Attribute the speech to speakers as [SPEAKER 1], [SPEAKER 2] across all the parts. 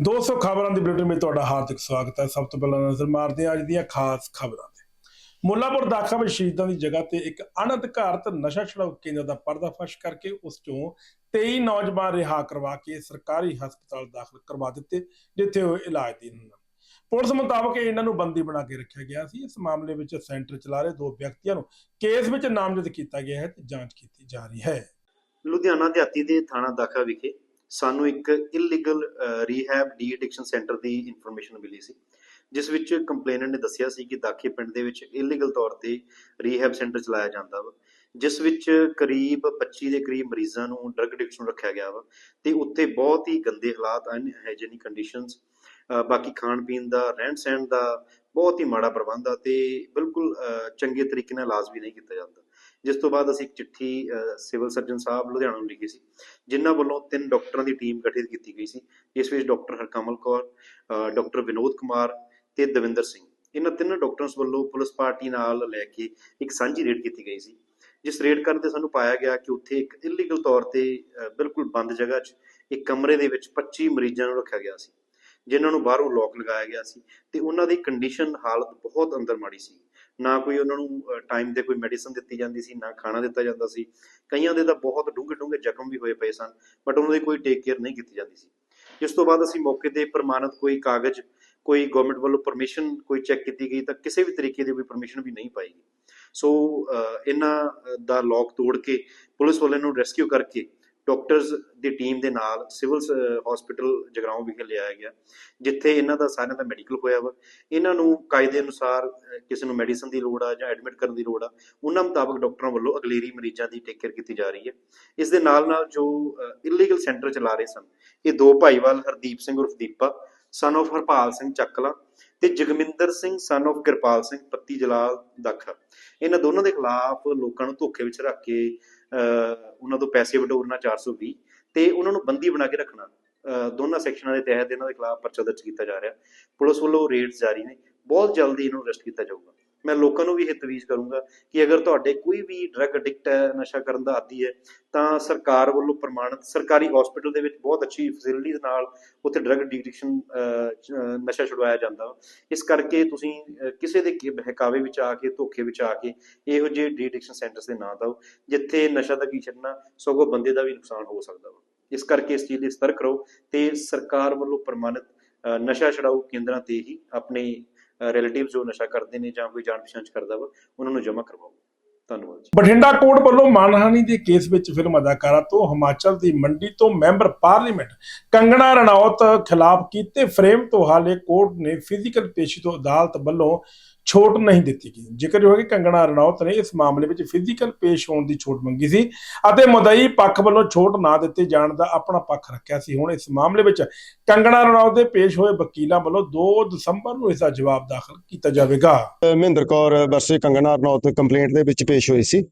[SPEAKER 1] 200 ਖਬਰਾਂ ਦੀ ਬੁਲੇਟਿਨ ਵਿੱਚ ਤੁਹਾਡਾ ਹਾਰਦਿਕ ਸਵਾਗਤ ਹੈ। ਸਭ ਤੋਂ ਪਹਿਲਾਂ ਨਜ਼ਰ ਮਾਰਦੇ ਹਾਂ ਅੱਜ ਦੀਆਂ ਖਾਸ ਖਬਰਾਂ ਤੇ। ਮੁੱਲਾਪੁਰ ਦਾਖਾ ਵਿੱਚ ਸ਼ਹੀਦਾਂ ਦੀ ਜਗ੍ਹਾ ਤੇ ਇੱਕ ਅਣਅਧਿਕਾਰਤ ਨਸ਼ਾ ਛੁਡਾਊ ਕੇਂਦਰ ਦਾ ਪਰਦਾਫਾਸ਼ ਕਰਕੇ ਉਸ ਚੋਂ 23 ਨੌਜਵਾਨ ਰਿਹਾ ਕਰਵਾ ਕੇ ਸਰਕਾਰੀ ਹਸਪਤਾਲ ਦਾਖਲ ਕਰਵਾ ਦਿੱਤੇ, ਜਿੱਥੇ ਉਹ ਇਲਾਜ ਦੀ ਪੁਲਿਸ ਮੁਤਾਬਕ ਇਹਨਾਂ ਨੂੰ ਬੰਦੀ ਬਣਾ ਕੇ ਰੱਖਿਆ ਗਿਆ ਸੀ। ਇਸ ਮਾਮਲੇ ਵਿੱਚ ਸੈਂਟਰ ਚਲਾ ਰਹੇ ਦੋ ਵਿਅਕਤੀਆਂ ਨੂੰ ਕੇਸ ਵਿੱਚ ਨਾਮਜ਼ਦ ਕੀਤਾ ਗਿਆ ਹੈ ਤੇ ਜਾਂਚ ਕੀਤੀ ਜਾ ਰਹੀ ਹੈ।
[SPEAKER 2] ਲੁਧਿਆਣਾ ਦਿਹਾਤੀ ਦੇ ਥਾਣਾ ਦਾਖਾ ਵਿਖੇ ਸਾਨੂੰ ਇੱਕ illegal rehab de addiction centre ਦੀ ਇਨਫੋਰਮੇਸ਼ਨ ਮਿਲੀ ਸੀ, ਜਿਸ ਵਿੱਚ ਕੰਪਲੇਨੈਂਟ ਨੇ ਦੱਸਿਆ ਸੀ ਕਿ ਦਾਖੇ ਪਿੰਡ ਦੇ ਵਿੱਚ ਇਲੀਗਲ ਤੌਰ ਤੇ ਰੀਹੈਬ ਸੈਂਟਰ ਚਲਾਇਆ ਜਾਂਦਾ ਵਾ, ਜਿਸ ਵਿੱਚ ਕਰੀਬ 25 ਦੇ ਕਰੀਬ ਮਰੀਜ਼ਾਂ ਨੂੰ ਡਰਗ ਐਡਿਕਸ਼ਨ ਰੱਖਿਆ ਗਿਆ ਵਾ, ਤੇ ਉੱਥੇ ਬਹੁਤ ਹੀ ਗੰਦੇ ਹਾਲਾਤ ਅਨਹਾਈਜੀਨਿਕ ਕੰਡੀਸ਼ਨਸ ਬਾਕੀ ਖਾਣ ਪੀਣ ਦਾ, ਰਹਿਣ ਸਹਿਣ ਦਾ, ਬਹੁਤ ਹੀ ਮਾੜਾ ਪ੍ਰਬੰਧ ਆ ਤੇ ਬਿਲਕੁਲ ਚੰਗੇ ਤਰੀਕੇ ਨਾਲ ਇਲਾਜ ਵੀ ਨਹੀਂ ਕੀਤਾ ਜਾਂਦਾ। ਜਿਸ ਤੋਂ ਬਾਅਦ ਅਸੀਂ ਇੱਕ ਚਿੱਠੀ ਸਿਵਲ ਸਰਜਨ ਸਾਹਿਬ ਲੁਧਿਆਣਾ ਨੂੰ ਲਿਖੀ ਸੀ ਜਿਨ੍ਹਾਂ ਵੱਲੋਂ ਤਿੰਨ ਡਾਕਟਰਾਂ ਦੀ ਟੀਮ ਗਠਿਤ ਕੀਤੀ ਗਈ ਸੀ। ਜਿਸ ਵਿੱਚ ਡਾਕਟਰ ਹਰਕਮਲ ਕੌਰ ਅਹ, ਡਾਕਟਰ ਵਿਨੋਦ ਕੁਮਾਰ ਤੇ ਦਵਿੰਦਰ ਸਿੰਘ। ਇਹਨਾਂ ਤਿੰਨ ਡਾਕਟਰਾਂ ਵੱਲੋਂ ਪੁਲਿਸ ਪਾਰਟੀ ਨਾਲ ਲੈ ਕੇ ਇੱਕ ਸਾਂਝੀ ਰੇਡ ਕੀਤੀ ਗਈ ਸੀ। ਜਿਸ ਰੇਡ ਕਰਨ ਤੇ ਸਾਨੂੰ ਪਾਇਆ ਗਿਆ ਕਿ ਉੱਥੇ ਇੱਕ ਇਲੀਗਲ ਤੌਰ ਤੇ ਬਿਲਕੁਲ ਬੰਦ ਜਗ੍ਹਾ 'ਚ ਇੱਕ ਕਮਰੇ ਦੇ ਵਿੱਚ 25 ਮਰੀਜ਼ਾਂ ਨੂੰ ਰੱਖਿਆ ਗਿਆ ਸੀ ਜਿਨ੍ਹਾਂ ਨੂੰ ਬਾਹਰੋਂ ਲੋਕ ਲਗਾਇਆ ਗਿਆ ਸੀ ਤੇ ਉਹਨਾਂ ਦੀ ਕੰਡੀਸ਼ਨ ਹਾਲਤ ਬਹੁਤ ਅੰਦਰ ਮਾੜੀ ਸੀ। ਨਾ ਕੋਈ ਉਹਨਾਂ ਨੂੰ ਟਾਈਮ ਤੇ ਕੋਈ ਮੈਡੀਸਨ ਦਿੱਤੀ ਜਾਂਦੀ ਸੀ, ਨਾ ਖਾਣਾ ਦਿੱਤਾ ਜਾਂਦਾ ਸੀ। ਕਈਆਂ ਦੇ ਤਾਂ ਬਹੁਤ ਡੂੰਘੇ ਡੂੰਘੇ ਜ਼ਖਮ ਵੀ ਹੋਏ ਪਏ ਸਨ ਬਟ ਉਹਨਾਂ ਦੀ ਕੋਈ ਟੇਕ ਕੇਅਰ ਨਹੀਂ ਕੀਤੀ ਜਾਂਦੀ ਸੀ। ਇਸ ਤੋਂ ਬਾਅਦ ਅਸੀਂ ਮੌਕੇ ਤੇ ਪ੍ਰਮਾਣਿਤ ਕੋਈ ਕਾਗਜ਼, ਕੋਈ ਗਵਰਨਮੈਂਟ ਵੱਲੋਂ ਪਰਮਿਸ਼ਨ ਕੋਈ ਚੈੱਕ ਕੀਤੀ ਗਈ ਤਾਂ ਕਿਸੇ ਵੀ ਤਰੀਕੇ ਦੀ ਕੋਈ ਪਰਮਿਸ਼ਨ ਵੀ ਨਹੀਂ ਪਾਈ ਗਈ। ਸੋ ਇਹਨਾਂ ਦਾ ਲੋਕ ਤੋੜ ਕੇ ਪੁਲਿਸ ਵਾਲਿਆਂ ਨੂੰ ਰੈਸਕਿਊ ਕਰਕੇ ਡਾਕਟਰਸ ਦੀ ਟੀਮ ਦੇ ਨਾਲ ਸਿਵਲ ਹਸਪੀਟਲ ਜਗਰਾਉਂ ਵਿਖੇ ਲਿਆਇਆ ਗਿਆ, ਜਿੱਥੇ ਇਹਨਾਂ ਦਾ ਸਾਰਿਆਂ ਦਾ ਮੈਡੀਕਲ ਹੋਇਆ ਵਾ। ਇਹਨਾਂ ਨੂੰ ਕਾਇਦੇ ਅਨੁਸਾਰ ਕਿਸੇ ਨੂੰ ਮੈਡੀਸਨ ਦੀ ਲੋੜ ਆ ਜਾਂ ਐਡਮਿਟ ਕਰਨ ਦੀ ਲੋੜ ਆ, ਉਹਨਾਂ ਮੁਤਾਬਕ ਡਾਕਟਰਾਂ ਵੱਲੋਂ ਅਗਲੇਰੀ ਮਰੀਜ਼ਾਂ ਦੀ ਟੇਕ ਕੇਅਰ ਕੀਤੀ ਜਾ ਰਹੀ ਹੈ। ਇਸ ਦੇ ਨਾਲ ਨਾਲ ਜੋ ਇਲੀਗਲ ਸੈਂਟਰ ਚਲਾ ਰਹੇ ਸਨ, ਇਹ ਦੋ ਭਾਈਵਾਲ, ਹਰਦੀਪ ਸਿੰਘ ਉਰਫ ਦੀਪਾ ਸਨ of ਹਰਪਾਲ ਸਿੰਘ ਚੱਕਲਾ ਤੇ ਜਗਮਿੰਦਰ ਸਿੰਘ ਸਨ of ਕਿਰਪਾਲ ਸਿੰਘ ਪੱਤੀ ਜਲਾਲ ਦਾਖਾ ਇਹਨਾਂ ਦੋਨਾਂ ਦੇ ਖਿਲਾਫ ਲੋਕਾਂ ਨੂੰ ਧੋਖੇ ਵਿੱਚ ਰੱਖ ਕੇ ਅਹ, ਉਹਨਾਂ ਤੋਂ ਪੈਸੇ ਵਟੋਰਨਾ 420 ਤੇ ਉਹਨਾਂ ਨੂੰ ਬੰਦੀ ਬਣਾ ਕੇ ਰੱਖਣਾ। ਅਹ, ਦੋਨਾਂ ਸੈਕਸ਼ਨਾਂ ਦੇ ਤਹਿਤ ਇਹਨਾਂ ਦੇ ਖਿਲਾਫ ਪਰਚਾ ਦਰਜ ਕੀਤਾ ਜਾ ਰਿਹਾ। ਪੁਲਿਸ ਵੱਲੋਂ ਰੇਡਸ ਜਾਰੀ ਨੇ। ਬਹੁਤ ਜਲਦੀ ਇਹਨੂੰ ਅਰੈਸਟ ਕੀਤਾ ਜਾਊਗਾ। ਮੈਂ ਲੋਕਾਂ ਨੂੰ ਵੀ ਇਹ ਤਵੀਜ਼ ਕਰੂੰਗਾ ਕਿ ਅਗਰ ਤੁਹਾਡੇ ਕੋਈ ਵੀ ਡਰੱਗ ਐਡਿਕਟ ਹੈ, ਨਸ਼ਾ ਕਰਨ ਦਾ ਆਦੀ ਹੈ, ਤਾਂ ਸਰਕਾਰ ਵੱਲੋਂ ਪ੍ਰਮਾਣਿਤ, ਸਰਕਾਰੀ ਹਸਪੀਟਲ ਦੇ ਵਿੱਚ ਬਹੁਤ ਅੱਛੀ ਫੈਸਿਲਿਟੀ ਨਾਲ ਉੱਥੇ ਡਰੱਗ ਐਡਿਕਸ਼ਨ ਨਸ਼ਾ ਛੁਡਵਾਇਆ ਜਾਂਦਾ ਵਾ। ਇਸ ਕਰਕੇ ਤੁਸੀਂ ਕਿਸੇ ਦੇ ਕੀ- ਬਹਿਕਾਵੇ ਵਿੱਚ ਆ ਕੇ, ਧੋਖੇ ਵਿੱਚ ਆ ਕੇ ਇਹੋ ਜਿਹੇ ਡੀ ਐਡਿਕਸ਼ਨ ਸੈਂਟਰਸ ਦੇ ਨਾਂ ਦਿਓ, ਜਿੱਥੇ ਨਸ਼ਾ ਦਾ ਕੀ ਛੱਡਣਾ, ਸਗੋਂ ਬੰਦੇ ਦਾ ਵੀ ਨੁਕਸਾਨ ਹੋ ਸਕਦਾ ਵਾ ਇਸ ਕਰਕੇ ਇਸ ਚੀਜ਼ ਲਈ ਸਤਰਕ ਰਹੋ ਤੇ ਸਰਕਾਰ ਵੱਲੋਂ ਪ੍ਰਮਾਣਿਤ ਨਸ਼ਾ ਛਡਾਊ ਕੇਂਦਰਾਂ ਤੇ ਹੀ ਆਪਣੇ ਰਿਲੇਟਿਵ ਜੋ ਨਸ਼ਾ ਕਰਦੇ ਨੇ ਜਾਂ ਕੋਈ ਜਾਣ ਪਛਾਣ ਚ ਕਰਦਾ ਵਾ, ਉਹਨਾਂ ਨੂੰ ਜਮ੍ਹਾਂ ਕਰਵਾਓ। ਧੰਨਵਾਦ ਜੀ।
[SPEAKER 1] ਬਠਿੰਡਾ ਕੋਰਟ ਵੱਲੋਂ ਮਾਨਹਾਨੀ ਦੇ ਕੇਸ ਵਿੱਚ ਫਿਲਮ ਅਦਾਕਾਰਾ ਤੋਂ ਹਿਮਾਚਲ ਦੀ ਮੰਡੀ ਤੋਂ ਮੈਂਬਰ ਪਾਰਲੀਮੈਂਟ ਕੰਗਣਾ ਰਣੌਤ ਖਿਲਾਫ ਕੀਤੇ ਫਰੇਮ ਤੋਂ ਹਾਲੇ ਕੋਰਟ ਨੇ ਫਿਜ਼ੀਕਲ ਪੇਸ਼ੀ ਤੋਂ ਅਦਾਲਤ ਵੱਲੋਂ ਛੋਟ ਨਹੀਂ ਦਿੱਤੀ ਗਈ। ਜ਼ਿਕਰ ਹੋ ਕਿ ਕੰਗਣਾ ਰਣੌਤ ਨੇ ਇਸ ਮਾਮਲੇ ਵਿੱਚ ਫਿਜ਼ੀਕਲ ਪੇਸ਼ ਹੋਣ ਦੀ ਛੋਟ ਮੰਗੀ ਸੀ ਅਤੇ ਮੁਦਈ ਪੱਖ ਵੱਲੋਂ ਛੋਟ ਨਾ ਦਿੱਤੇ ਜਾਣ ਦਾ ਆਪਣਾ ਪੱਖ ਰੱਖਿਆ ਸੀ। ਹੁਣ ਇਸ ਮਾਮਲੇ ਵਿੱਚ ਕੰਗਣਾ ਰਣੌਤ ਦੇ ਪੇਸ਼ ਹੋਏ ਵਕੀਲਾਂ ਵੱਲੋਂ 2 ਦਸੰਬਰ ਨੂੰ ਇਸ ਦਾ ਜਵਾਬ ਦਾਖਲ ਕੀਤਾ ਜਾਵੇਗਾ।
[SPEAKER 3] ਮਹਿੰਦਰ ਕੌਰ ਵਰਸੇ ਕੰਗਣਾ ਰਣੌਤ ਕੰਪਲੇਂਟ ਦੇ ਵਿੱਚ ਪੇਸ਼ ਹੋਈ ਸੀ।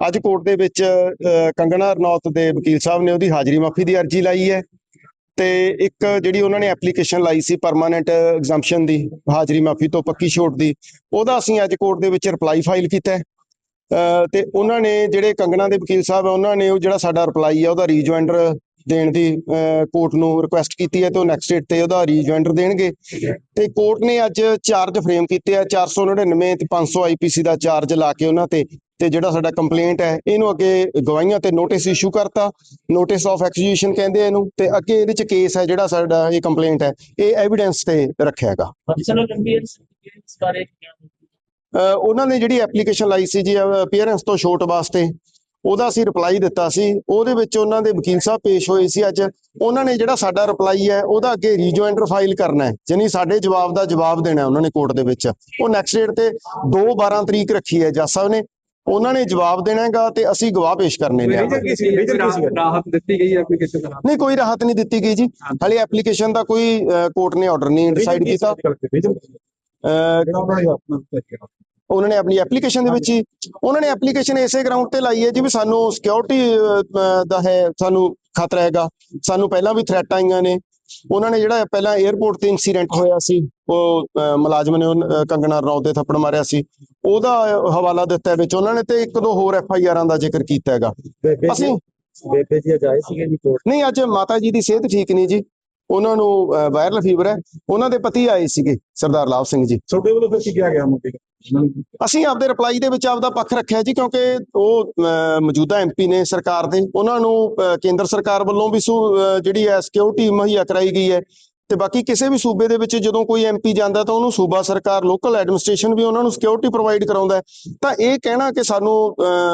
[SPEAKER 3] ਅੱਜ ਕੋਰਟ ਦੇ ਵਿੱਚ ਕੰਗਣਾ ਕੰਗਨਾ ਰਣੌਤ ਦੇ ਵਕੀਲ ਸਾਹਿਬ ਨੇ ਉਹਦੀ ਹਾਜ਼ਰੀ ਮਾਫੀ ਦੀ ਅਰਜ਼ੀ ਲਾਈ ਹੈ। ਤੇ ਇੱਕ ਜਿਹੜੀ ਉਹਨਾਂ ਨੇ ਐਪਲੀਕੇਸ਼ਨ ਲਾਈ ਸੀ ਪਰਮਾਨੈਂਟ ਐਗਜ਼ੈਂਪਸ਼ਨ ਦੀ, ਹਾਜ਼ਰੀ ਮਾਫੀ ਤੋਂ ਪੱਕੀ ਛੋਟ ਦੀ, ਉਹਦਾ ਅਸੀਂ ਅੱਜ ਕੋਰਟ ਦੇ ਵਿੱਚ ਰਿਪਲਾਈ ਫਾਈਲ ਕੀਤਾ ਹੈ। ਤੇ ਉਹਨਾਂ ਨੇ ਜਿਹੜੇ ਕੰਗਣਾ ਦੇ ਵਕੀਲ ਸਾਹਿਬ ਆ, ਉਹਨਾਂ ਨੇ ਉਹ ਜਿਹੜਾ ਸਾਡਾ ਰਿਪਲਾਈ ਆ, ਉਹਦਾ ਰੀਜੁਆਇੰਡਰ ਦੇਣ ਦੀ ਕੋਰਟ ਨੂੰ ਰਿਕੁਐਸਟ ਕੀਤੀ ਹੈ ਤੇ ਉਹ ਨੈਕਸਟ ਡੇਟ ਤੇ ਉਹਦਾ ਰੀਜੁਆਇੰਡਰ ਦੇਣਗੇ। ਤੇ ਕੋਰਟ ਨੇ ਅੱਜ ਚਾਰਜ ਫਰੇਮ ਕੀਤੇ ਆ 499 ਤੇ 500 ਆਈਪੀਸੀ ਦਾ ਚਾਰਜ ਲਾ ਕੇ ਉਹਨਾਂ ਤੇ ਤੇ ਜਿਹੜਾ ਸਾਡਾ ਕੰਪਲੇਂਟ ਹੈ ਇਹਨੂੰ ਅੱਗੇ ਗਵਾਹੀਆਂ ਤੇ ਨੋਟਿਸ ਇਸ਼ੂ ਕਰਤਾ। ਨੋਟਿਸ ਆਫ ਐਕਸੀਕਿਊਸ਼ਨ ਕਹਿੰਦੇ ਇਹਨੂੰ ਤੇ ਅੱਗੇ ਇਹਦੇ ਚ ਕੇਸ ਹੈ ਜਿਹੜਾ ਸਾਡਾ ਇਹ ਕੰਪਲੇਂਟ ਹੈ ਇਹ ਐਵੀਡੈਂਸ ਤੇ ਰੱਖਿਆਗਾ ਉਹਨਾਂ ਨੇ ਜਿਹੜੀ ਐਪਲੀਕੇਸ਼ਨ ਲਾਈ ਸੀ ਜੀ ਅਪੀਅਰੈਂਸ ਤੋਂ ਛੋਟ ਵਾਸਤੇ ਉਹਦਾ ਅਸੀਂ ਰਿਪਲਾਈ ਦਿੱਤਾ ਸੀ। ਉਹਦੇ ਵਿੱਚ ਉਹਨਾਂ ਦੇ ਵਕੀਲ ਸਾਹਿਬ ਪੇਸ਼ ਹੋਏ ਸੀ ਅੱਜ। ਉਹਨਾਂ ਨੇ ਜਿਹੜਾ ਸਾਡਾ ਰਿਪਲਾਈ ਹੈ ਉਹਦਾ ਅੱਗੇ ਰੀਜੁਆਇੰਡਰ ਫਾਈਲ ਕਰਨਾ ਹੈ। ਯਾਨੀ ਸਾਡੇ ਜਵਾਬ ਦਾ ਜਵਾਬ ਦੇਣਾ ਹੈ ਉਹਨਾਂ ਨੇ ਕੋਰਟ ਦੇ ਵਿੱਚ। ਉਹ ਨੈਕਸਟ ਡੇਟ ਤੇ 2 12 ਤਰੀਕ ਰੱਖੀ ਹੈ ਜੱਜ ਸਾਹਿਬ ਨੇ। ਉਹਨਾਂ ਨੇ ਜਵਾਬ ਦੇਣਾ ਹੈਗਾ ਤੇ ਅਸੀਂ ਗਵਾਹ ਪੇਸ਼ ਕਰਨੇ ਨੇ।
[SPEAKER 4] ਰਾਹਤ ਦਿੱਤੀ ਗਈ ਐਪਲੀਕੇਸ਼ਨ ਦਾ
[SPEAKER 3] ਨਹੀਂ ਕੋਈ ਰਾਹਤ ਨਹੀਂ ਦਿੱਤੀ ਗਈ ਜੀ। ਹਾਲੇ ਐਪਲੀਕੇਸ਼ਨ ਦਾ ਕੋਈ ਕੋਰਟ ਨੇ ਆਰਡਰ ਨਹੀਂ ਡਿਸਾਈਡ ਕੀਤਾ। ਉਹਨਾਂ ਨੇ ਆਪਣੀ ਐਪਲੀਕੇਸ਼ਨ ਦੇ ਵਿੱਚ ਹੀ। ਉਹਨਾਂ ਨੇ ਐਪਲੀਕੇਸ਼ਨ ਇਸੇ ਗਰਾਊਂਡ ਤੇ ਲਾਈ ਹੈ ਜੀ ਵੀ ਸਾਨੂੰ ਸਿਕਿਉਰਿਟੀ ਦਾ ਹੈ ਸਾਨੂੰ ਖਤਰਾ ਹੈਗਾ। ਸਾਨੂੰ ਪਹਿਲਾਂ ਵੀ ਥ੍ਰੈਟ ਆਈਆਂ ਨੇ। ਉਹਨਾਂ ਨੇ ਜਿਹੜਾ ਪਹਿਲਾਂ 에어ਪੋਰਟ ਤੇ ਇਨਸੀਡੈਂਟ ਹੋਇਆ ਸੀ ਉਹ ਮੁਲਾਜ਼ਮ ਨੇ ਕੰਗਣਾ ਰਣੌਤ ਦੇ ਥੱਪੜ ਮਾਰਿਆ ਸੀ। ਉਹਦਾ ਹਵਾਲਾ ਦਿੱਤਾ ਹੈ ਵਿੱਚ। ਉਹਨਾਂ ਨੇ ਤੇ ਇੱਕ ਦੋ ਹੋਰ ਐਫ ਆਈ ਆਰਾਂ ਦਾ ਜ਼ਿਕਰ ਕੀਤਾ ਹੈਗਾ। ਅਸੀਂ
[SPEAKER 4] ਬੇਬੇ ਜੀ ਜਾਏ ਸੀਗੇ ਜੀ ਕੋਰਟ
[SPEAKER 3] ਨਹੀਂ ਅੱਜ ਮਾਤਾ ਜੀ ਦੀ ਸਿਹਤ ਠੀਕ ਨਹੀਂ ਜੀ। ਉਹਨਾਂ ਨੂੰ ਵਾਇਰਲ ਫੀਵਰ ਹੈ। ਉਹਨਾਂ ਦੇ ਪਤੀ ਆਏ ਸੀਗੇ ਸਰਦਾਰ ਲਾਭ ਸਿੰਘ ਜੀ।
[SPEAKER 5] ਤੁਹਾਡੇ ਵੱਲੋਂ ਫਿਰ ਕੀ ਕਿਹਾ ਗਿਆ ਮੁੱਦੇ
[SPEAKER 3] ਅਸੀਂ ਆਪਦੇ ਰਿਪਲਾਈ ਦੇ ਵਿੱਚ ਆਪਦਾ ਪੱਖ ਰੱਖਿਆ ਜੀ ਕਿਉਂਕਿ ਉਹ ਅਹ, ਮੌਜੂਦਾ ਐਮਪੀ ਨੇ ਸਰਕਾਰ ਦੇ। ਉਹਨਾਂ ਨੂੰ ਕੇਂਦਰ ਸਰਕਾਰ ਵੱਲੋਂ ਵੀ ਜਿਹੜੀ ਹੈ ਸਿਕਿਉਰਿਟੀ ਮੁਹੱਈਆ ਕਰਾਈ ਗਈ ਹੈ। ਤੇ ਬਾਕੀ ਕਿਸੇ ਵੀ ਸੂਬੇ ਦੇ ਵਿੱਚ ਜਦੋਂ ਕੋਈ ਐਮਪੀ ਜਾਂਦਾ ਤਾਂ ਉਹਨੂੰ ਸੂਬਾ ਸਰਕਾਰ ਲੋਕਲ ਐਡਮਿਨਿਸਟ੍ਰੇਸ਼ਨ ਵੀ ਉਹਨਾਂ ਨੂੰ ਸਿਕਿਉਰਿਟੀ ਪ੍ਰੋਵਾਈਡ ਕਰਾਉਂਦਾ ਤਾਂ ਇਹ ਕਹਿਣਾ ਕਿ ਸਾਨੂੰ